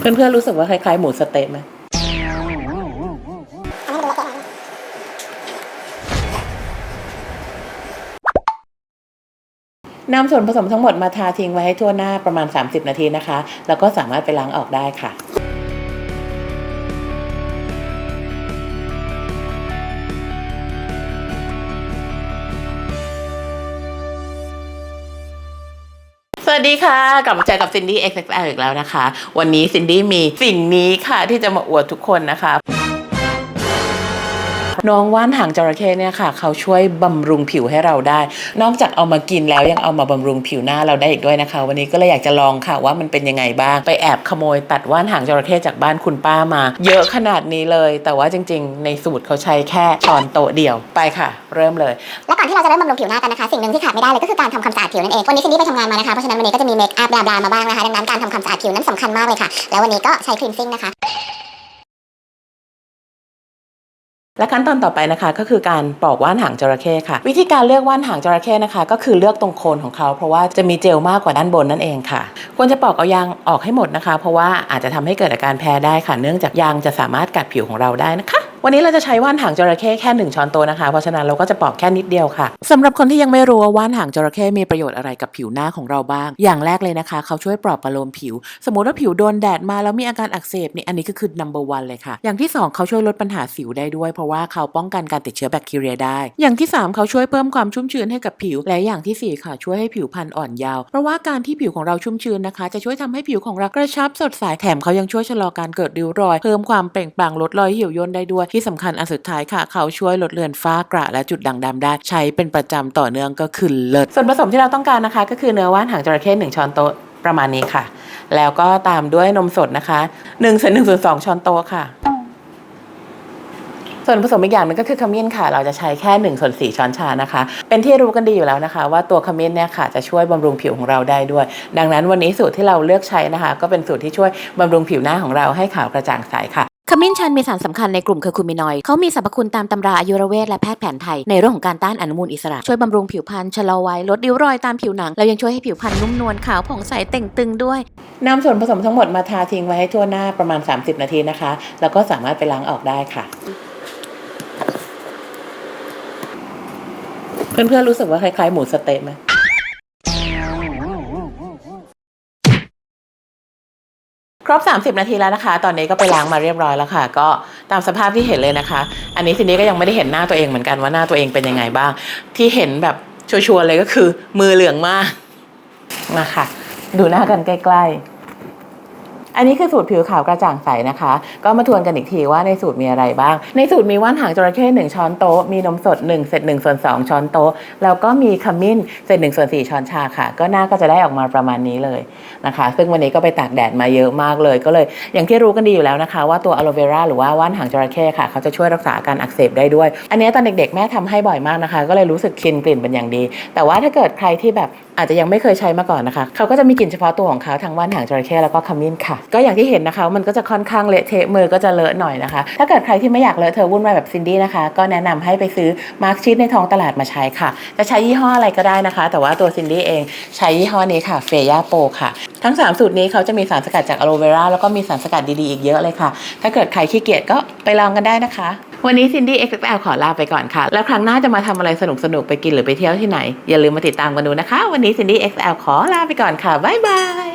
เพื่อนๆรู้สึกว่าคล้ายๆหมูสเต๊ะไหมนำส่วนผสมทั้งหมดมาทาทิ้งไว้ให้ทั่วหน้าประมาณ 30 นาทีนะคะ แล้วก็สามารถไปล้างออกได้ค่ะ วัสดีค่ะ กลับมาเจอกับซินดี้ XXL อีกแล้วนะคะ วันนี้ซินดี้มีสิ่งนี้ค่ะที่จะมาอวดทุกคนนะคะ น้องว่านหางจระเข้เนี่ยค่ะ เขาช่วยบำรุงผิวให้เราได้ นอกจากเอามากินแล้วยังเอามาบำรุงผิวหน้าเราได้อีกด้วยนะคะ วันนี้ก็เลยอยากจะลองค่ะว่ามันเป็นยังไงบ้าง ไปแอบขโมยตัดว่านหางจระเข้จากบ้านคุณป้ามา เยอะขนาดนี้เลย แต่ว่าจริง ๆ ในสูตรเขาใช้แค่ช้อนโต๊ะเดียวไปค่ะ เริ่มเลย และก่อนที่เราจะเริ่มบำรุงผิวหน้ากันนะคะ สิ่งหนึ่งที่ขาดไม่ได้เลยก็คือการทำความสะอาดผิวนั่นเองวันนี้ซินดี้ไปทำงานมานะคะเพราะฉะนั้นวันนี้ก็จะมีเมคอัพบลาบลามาบ้างนะคะดังนั้นการทำความสะอาดผิวนั้นสำคัญมากเลยค่ะ แล้ววันนี้ก็ใช้ครีมซิ่งนะคะ และขั้นตอนต่อไปนะคะก็คือการปอกว่านหางจระเข้ค่ะ วิธีการเลือกว่านหางจระเข้นะคะ ก็คือเลือกตรงโคนของเขา เพราะว่าจะมีเจลมากกว่าด้านบนนั่นเองค่ะ ควรจะปอกเอายางออกให้หมดนะคะ เพราะว่าอาจจะทำให้เกิดอาการแพ้ได้ค่ะ เนื่องจากยางจะสามารถกัดผิวของเราได้นะคะ วันนี้เราจะใช้ว่านหางจระเข้แค่ 1 ช้อนโต๊ะนะคะ เพราะฉะนั้นเราก็จะปอกแค่นิดเดียวค่ะสำหรับคนที่ยังไม่รู้ว่าว่านหางจระเข้มีประโยชน์อะไรกับผิวหน้าของเราบ้าง อย่างแรกเลยนะคะ เขาช่วยปลอบประโลมผิว สมมติว่าผิวโดนแดดมาแล้วมีอาการอักเสบนี่อันนี้ก็คือ number one เลยค่ะ อย่างที่ 2 เขาช่วยลดปัญหาสิวได้ด้วย เพราะว่าเขาป้องกันการติดเชื้อแบคทีเรียได้ อย่างที่ 3 เขาช่วยเพิ่มความชุ่มชื้นให้กับผิว และอย่างทีสี่4 ค่ะ ช่วยให้ผิวพรรณอ่อนเยาว์เพราะว่าการที่ผิวของเราชุ่มชื้นนะคะ จะช่วยทำให้ผิวของเรากระชับสดใสแถมเขายังช่วยชะลอการเกิดริ้วรอย เพิ่มความเปล่งปลั่งลดรอยเหี่ยวย่นได้ด้วยที่สำคัญอันสุดท้ายค่ะ เขาช่วยลดเลือนฝ้ากระและจุดด่างดำได้ใช้เป็นประจำต่อเนื่องก็คือเลิศส่วนผสมที่เราต้องการนะคะ ก็คือเนื้อว่านหางจระเข้หนึ่งช้อนโต๊ะประมาณนี้ค่ะ แล้วก็ตามด้วยนมสดนะคะ1ส่วน1ส่วน2ช้อนโต๊ะค่ะ ส่วนผสมอีกอย่างนึงก็คือขมิ้นค่ะ เราจะใช้แค่1ส่วน4ช้อนชานะคะ เป็นที่รู้กันดีอยู่แล้วนะคะ ว่าตัวขมิ้นเนี่ยค่ะจะช่วยบำรุงผิวของเราได้ด้วย ดังนั้นวันนี้สูตรที่เราเลือกใช้นะคะ ก็เป็นสูตรที่ช่วยบำรุงผิวหน้าของเราให้ขาวกระจ่างใสค่ะ ขมิ้นชันมีสารสำคัญในกลุ่มเคอร์คูมินอยด์เขามีสรรพคุณตามตำราอายุรเวทและแพทย์แผนไทย ในเรื่องของการต้านอนุมูลอิสระ ช่วยบำรุงผิวพรรณชะลอวัยลดริ้วรอยตามผิวหนัง แล้วยังช่วยให้ผิวพรรณนุ่มนวลขาวผ่องใสเต่งตึงด้วยนำส่วนผสมทั้งหมดมาทาทิ้งไว้ให้ทั่วหน้าประมาณ 30 นาทีนะคะ แล้วก็สามารถไปล้างออกได้ค่ะ เพื่อนๆรู้สึกว่าคล้ายๆหมูสเต๊ะไหม รบ 30 นาทีแล้วนะคะ ตอนนี้ก็ไปล้างมาเรียบร้อยแล้วค่ะ ก็ตามสภาพที่เห็นเลยนะคะ อันนี้ทีนี้ก็ยังไม่ได้เห็นหน้าตัวเองเหมือนกันว่าหน้าตัวเองเป็นยังไงบ้าง ที่เห็นแบบชัวร์เลยก็คือมือเหลืองมากมาค่ะ ดูหน้ากันใกล้ ๆ อันนี้คือสูตรผิวขาวกระจ่างใสนะคะ ก็มาทวนกันอีกทีว่าในสูตรมีอะไรบ้าง ในสูตรมีว่านหางจระเข้หนึ่งช้อนโต๊ะ มีนมสด1เศษ1ส่วน2ช้อนโต๊ะ แล้วก็มีขมิ้นเศษ1ส่วน4ช้อนชาค่ะ ก็หน้าก็จะได้ออกมาประมาณนี้เลยนะคะ ซึ่งวันนี้ก็ไปตากแดดมาเยอะมากเลย ก็เลยอย่างที่รู้กันดีอยู่แล้วนะคะ ว่าตัวอะโลเวราหรือว่าว่านหางจระเข้ค่ะ เขาจะช่วยรักษาการอักเสบได้ด้วย อันนี้ตอนเด็กๆแม่ทำให้บ่อยมากนะคะ ก็เลยรู้สึกชินกลิ่นเป็นอย่างดี แต่ว่าถ้าเกิดใครที่แบบอาจจะยังไม่เคยใช้มาก่อนนะคะ เขาก็จะมีกลิ่นเฉพาะตัวของเขาทางว่านหางจระเข้แล้วก็ขมิ้นค่ะก็อย่างที่เห็นนะคะมันก็จะค่อนข้างเละเทะมือก็จะเลอะหน่อยนะคะ ถ้าเกิดใครที่ไม่อยากเลอะเธอะวุ่นวายแบบซินดี้นะคะ ก็แนะนำให้ไปซื้อมาร์คชีตในท้องตลาดมาใช้ค่ะ จะใช้ยี่ห้ออะไรก็ได้นะคะ แต่ว่าตัวซินดี้เองใช้ยี่ห้อนี้ค่ะเฟย่าโปค่ะทั้ง 3 สูตรนี้เขาจะมีสารสกัดจากอะโลเวราแล้วก็มีสารสกัดดีๆอีกเยอะเลยค่ะ ถ้าเกิดใครขี้เกียจก็ไปลองกันได้นะคะ วันนี้ซินดี้ XXL ขอลาไปก่อนค่ะ แล้วครั้งหน้าจะมาทำอะไรสนุกๆ ไปกินหรือไปเที่ยวที่ไหน อย่าลืมมาติดตามกันดูนะคะ วันนี้ซินดี้ XL ขอลาไปก่อนค่ะ บ๊ายบาย